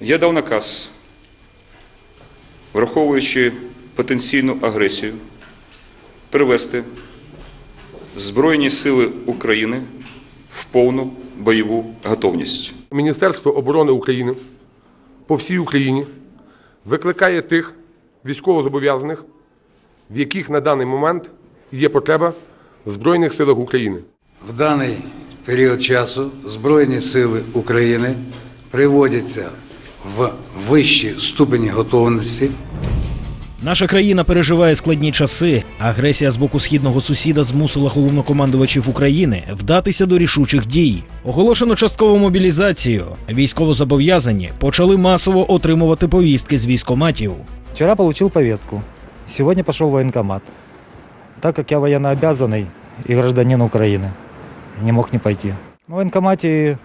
Я дав наказ, враховуючи потенційну агресію, привести Збройні Сили України в повну бойову готовність. Міністерство оборони України по всій Україні викликає тих військовозобов'язаних, в яких на даний момент є потреба в Збройних силах України. В даний період часу Збройні сили України приводяться в вищі ступені готовності Наша країна переживає складні часи. Агресія з боку східного сусіда змусила головнокомандувачів України вдатися до рішучих дій. Оголошено часткову мобілізацію. Військовозобов'язані почали масово отримувати повістки з військоматів. Вчера получил повестку. Сегодня пошел в военкомат. Так как я военнообязанный и гражданин Украины, не мог не пойти. В военкомате э,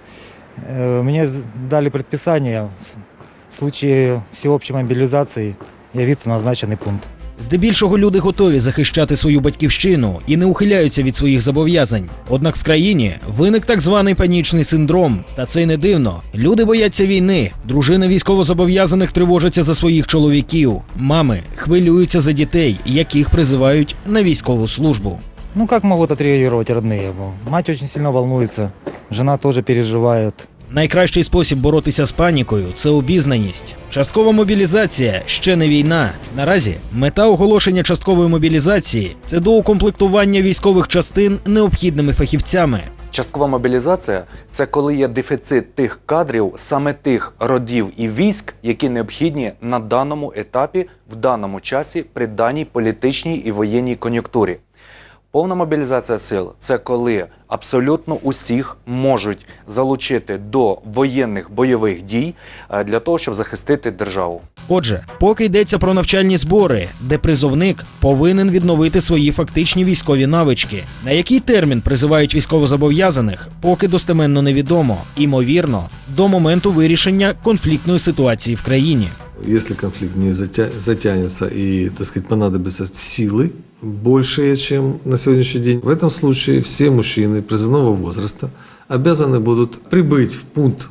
мне з- дали предписание в случае всеобщей мобилизации явиться на назначенный пункт. Здебільшого люди готові захищати свою батьківщину і не ухиляються від своїх зобов'язань. Однак в країні виник так званий панічний синдром. Та це й не дивно. Люди бояться війни. Дружини військовозобов'язаних тривожаться за своїх чоловіків. Мами хвилюються за дітей, яких призивають на військову службу. Ну как могут отреагировать родные? Мать очень сильно волнуется, жена тоже переживает. Найкращий спосіб боротися з панікою це обізнаність. Часткова мобілізація ще не війна. Наразі мета оголошення часткової мобілізації це доукомплектування військових частин необхідними фахівцями. Часткова мобілізація це коли є дефіцит тих кадрів, саме тих родів і військ, які необхідні на даному етапі, в даному часі, при даній політичній і воєнній кон'юнктурі. Повна мобілізація сил це коли абсолютно усіх можуть залучити до воєнних бойових дій е, для того, щоб захистити державу. Отже, поки йдеться про навчальні збори, де призовник повинен відновити свої фактичні військові навички. На який термін призивають військовозобов'язаних, поки достеменно невідомо. Імовірно, до моменту вирішення конфліктної ситуації в країні. Если конфликт не затя- затянется и, так сказать, понадобятся силы большие, чем на сегодняшний день, в этом случае все мужчины призывного возраста обязаны будут прибыть в пункт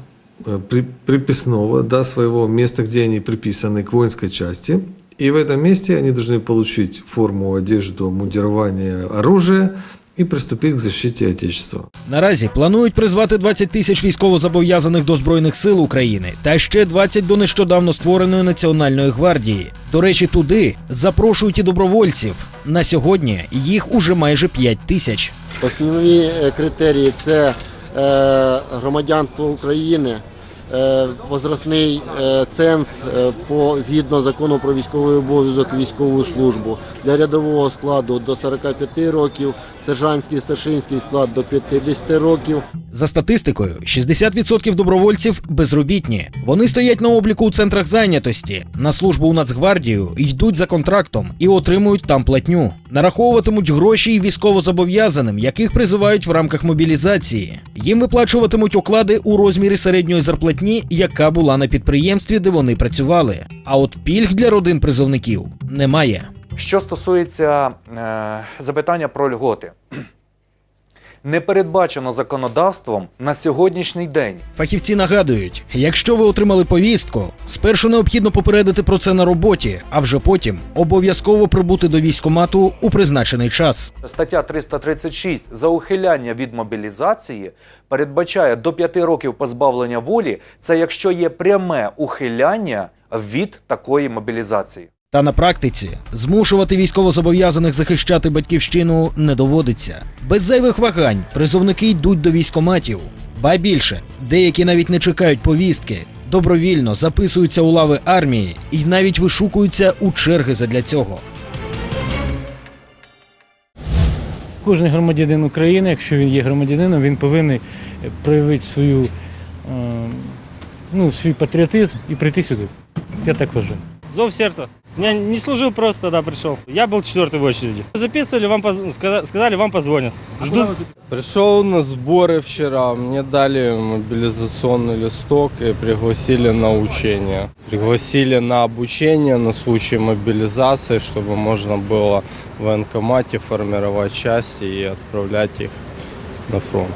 э, при- приписного, да, своего места, где они приписаны к воинской части, и в этом месте они должны получить форму, одежду, мундирование, оружие и приступить к защите Отечества. Наразі планують призвати 20 тисяч військовозобов'язаних до збройних сил України та ще 20 до нещодавно створеної національної гвардії. До речі, туди запрошують і добровольців. На сьогодні їх уже майже 5 тисяч. Основні е, критерії це е, громадянство України, е, возрастний ценз по згідно закону про військовий обов'язок військову службу для рядового складу до 45 років, сержантський старшинський склад до 50 років. За статистикою, 60% добровольців безробітні. Вони стоять на обліку у центрах зайнятості, на службу у Нацгвардію, йдуть за контрактом і отримують там платню. Нараховуватимуть гроші і військовозобов'язаним, яких призивають в рамках мобілізації. Їм виплачуватимуть оклади у розмірі середньої зарплатні, яка була на підприємстві, де вони працювали. А от пільг для родин призовників немає. Що стосується е, запитання про льготи, не передбачено законодавством на сьогоднішній день. Фахівці нагадують, якщо ви отримали повістку, спершу необхідно попередити про це на роботі, а вже потім обов'язково прибути до військкомату у призначений час. Стаття 336 за ухиляння від мобілізації передбачає до 5 років позбавлення волі. Це якщо є пряме ухиляння від такої мобілізації. Та на практиці змушувати військовозобов'язаних захищати батьківщину не доводиться. Без зайвих вагань призовники йдуть до військкоматів. Ба більше, деякі навіть не чекають повістки, добровільно записуються у лави армії і навіть вишукуються у черги задля цього. Кожен громадянин України, якщо він є громадянином, він повинен проявити свою, е, ну, свій патріотизм і прийти сюди. Я так вважаю. Зов сердца. Я не служил, просто тогда пришел. Я был четвертый в очереди. Записывали, вам поз- сказа- сказали, вам позвонят. Жду. Пришел на сборы вчера, мне дали мобилизационный листок и пригласили на учение. Пригласили на обучение на случай мобилизации, чтобы можно было в военкомате формировать части и отправлять их на фронт.